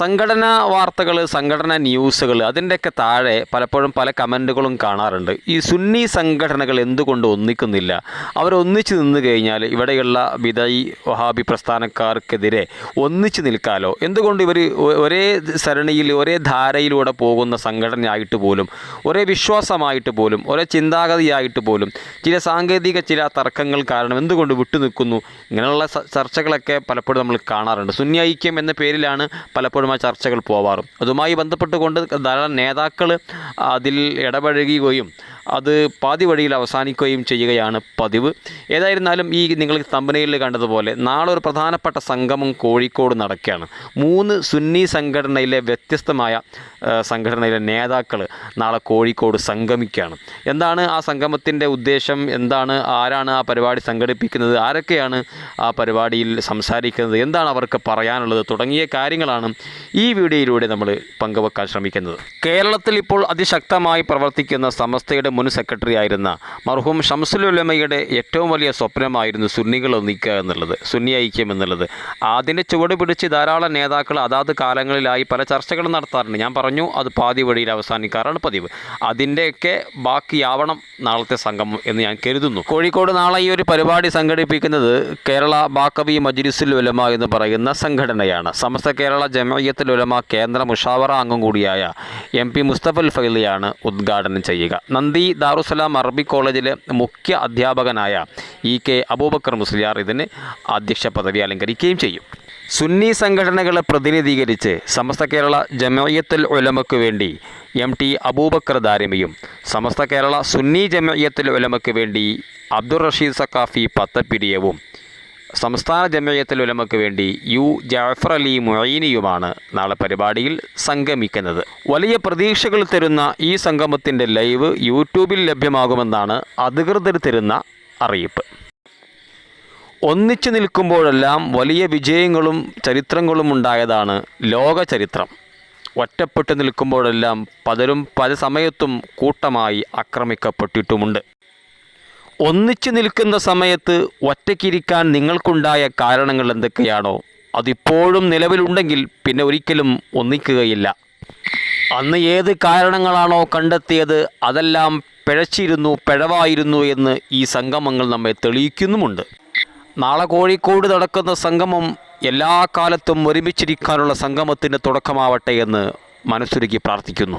സംഘടനാ വാർത്തകൾ സംഘടനാ ന്യൂസുകൾ അതിന്റെയൊക്കെ താഴെ പലപ്പോഴും പല കമന്റുകളും കാണാറുണ്ട്. ഈ സുന്നി സംഘടനകൾ എന്തുകൊണ്ട് ഒന്നിക്കുന്നില്ല? അവരൊന്നിച്ച് നിന്ന് കഴിഞ്ഞാൽ ഇവിടെയുള്ള ബിദൈ വഹാബി പ്രസ്ഥാനക്കാർക്കെതിരെ ഒന്നിച്ച് നിൽക്കാലോ? എന്തുകൊണ്ട് ഇവർ ഒരേ സരണിയിൽ ഒരേ ധാരയിലൂടെ പോകുന്ന സംഘടനയായിട്ട് പോലും ഒരേ വിശ്വാസമായിട്ട് പോലും ഒരേ ചിന്താഗതിയായിട്ട് പോലും ചില സാങ്കേതിക ചില തർക്കങ്ങൾ കാരണം എന്തുകൊണ്ട് വിട്ടുനിൽക്കുന്നു? ഇങ്ങനെയുള്ള ചർച്ചകളൊക്കെ പലപ്പോഴും നമ്മൾ കാണാറുണ്ട്. സുന്നി ഐക്യം എന്ന പേരിലാണ് പലപ്പോഴും ആ ചർച്ചകൾ പോവാറും. അതുമായി ബന്ധപ്പെട്ടുകൊണ്ട് ധാരാളം നേതാക്കൾ അതിൽ ഇടപഴകുകയും അത് പാതി വഴിയിൽ അവസാനിക്കുകയും ചെയ്യുകയാണ് പതിവ്. ഏതായിരുന്നാലും ഈ നിങ്ങൾ തമ്പനയിൽ കണ്ടതുപോലെ നാളെ ഒരു പ്രധാനപ്പെട്ട സംഗമം കോഴിക്കോട് നടക്കുകയാണ്. മൂന്ന് സുന്നി സംഘടനയിലെ വ്യത്യസ്തമായ സംഘടനയിലെ നേതാക്കൾ നാളെ കോഴിക്കോട് സംഗമിക്കുകയാണ്. എന്താണ് ആ സംഗമത്തിന്റെ ഉദ്ദേശം? എന്താണ് ആരാണ് ആ പരിപാടി സംഘടിപ്പിക്കുന്നത്? ആരൊക്കെയാണ് ആ പരിപാടിയിൽ സംസാരിക്കുന്നത്? എന്താണ് അവർക്ക് പറയാനുള്ളത്? തുടങ്ങിയ കാര്യങ്ങളാണ് ഈ വീഡിയോയിലൂടെ നമ്മൾ പങ്കുവെക്കാൻ ശ്രമിക്കുന്നത്. കേരളത്തിൽ ഇപ്പോൾ അതിശക്തമായി പ്രവർത്തിക്കുന്ന സമസ്തയുടെ മുൻ സെക്രട്ടറി ആയിരുന്ന മർഹൂം ഷംസുലുലമയുടെ ഏറ്റവും വലിയ സ്വപ്നമായിരുന്നു സുന്നികൾ ഒന്നിക്കുക എന്നുള്ളത് സുന്നി ഐക്യം എന്നുള്ളത്. അതിന്റെ ചുവട് പിടിച്ച് ധാരാളം നേതാക്കൾ അതാത് കാലങ്ങളിലായി പല ചർച്ചകളും നടത്താറുണ്ട്. ഞാൻ പറഞ്ഞു അത് പാതി വഴിയിൽ അവസാനിക്കാറാണ് പതിവ്. അതിന്റെയൊക്കെ ബാക്കിയാവണം നാളത്തെ സംഗമം എന്ന് ഞാൻ കരുതുന്നു. കോഴിക്കോട് നാളെ ഈ ഒരു പരിപാടി സംഘടിപ്പിക്കുന്നത് കേരള ബാക്കബി മജ്ലിസുൽ ഉലമ എന്ന് പറയുന്ന സംഘടനയാണ്. സമസ്ത കേരള ജമയത്തുൽ ഉലമ കേന്ദ്ര മുഷാവറ അംഗം കൂടിയായ എം പി മുസ്തഫൽ ഫൈലിയാണ് ഉദ്ഘാടനം ചെയ്യുക. നന്ദി ദാറുസലാം അറബി കോളേജിലെ മുഖ്യ അധ്യാപകനായ ഇ കെ അബൂബക്കർ മുസ്ലിയാർ ഇതിന് അധ്യക്ഷ പദവി അലങ്കരിക്കുകയും ചെയ്യും. സുന്നി സംഘടനകളെ പ്രതിനിധീകരിച്ച് സമസ്ത കേരള ജമയത്തുൽ ഉലമയ്ക്ക് വേണ്ടി എം ടി അബൂബക്കർ ദാരിമയും സമസ്ത കേരള സുന്നി ജമയത്തുൽ ഉലമയ്ക്ക് വേണ്ടി അബ്ദുൾ റഷീദ് സക്കാഫി പത്തപ്പിരിയവും സംസ്ഥാന ജമയത്തുൽ ഉലമയ്ക്ക് വേണ്ടി യു ജാഫർ അലി മൊയ്നിയുമാണ് നാളെ പരിപാടിയിൽ സംഗമിക്കുന്നത്. വലിയ പ്രതീക്ഷകൾ തരുന്ന ഈ സംഗമത്തിന്റെ ലൈവ് യൂട്യൂബിൽ ലഭ്യമാകുമെന്നാണ് അധികൃതർ തരുന്ന അറിയിപ്പ്. ഒന്നിച്ചു നിൽക്കുമ്പോഴെല്ലാം വലിയ വിജയങ്ങളും ചരിത്രങ്ങളും ഉണ്ടായതാണ് ലോക ചരിത്രം. ഒറ്റപ്പെട്ടു നിൽക്കുമ്പോഴെല്ലാം പലരും പല സമയത്തും കൂട്ടമായി ആക്രമിക്കപ്പെട്ടിട്ടുമുണ്ട്. ഒന്നിച്ചു നിൽക്കുന്ന സമയത്ത് ഒറ്റയ്ക്കിരിക്കാൻ നിങ്ങൾക്കുണ്ടായ കാരണങ്ങൾ എന്തൊക്കെയാണോ അതിപ്പോഴും നിലവിലുണ്ടെങ്കിൽ പിന്നെ ഒരിക്കലും ഒന്നിക്കുകയില്ല. അന്ന് ഏത് കാരണങ്ങളാണോ കണ്ടെത്തിയത് അതെല്ലാം പിഴച്ചിരുന്നു പിഴവായിരുന്നു എന്ന് ഈ സംഗമങ്ങൾ നമ്മെ തെളിയിക്കുന്നുമുണ്ട്. നാളെ കോഴിക്കോട് നടക്കുന്ന സംഗമം എല്ലാ കാലത്തും ഒരുമിച്ചിരിക്കാനുള്ള സംഗമത്തിന് തുടക്കമാവട്ടെ എന്ന് മനസ്സുരുക്കി പ്രാർത്ഥിക്കുന്നു.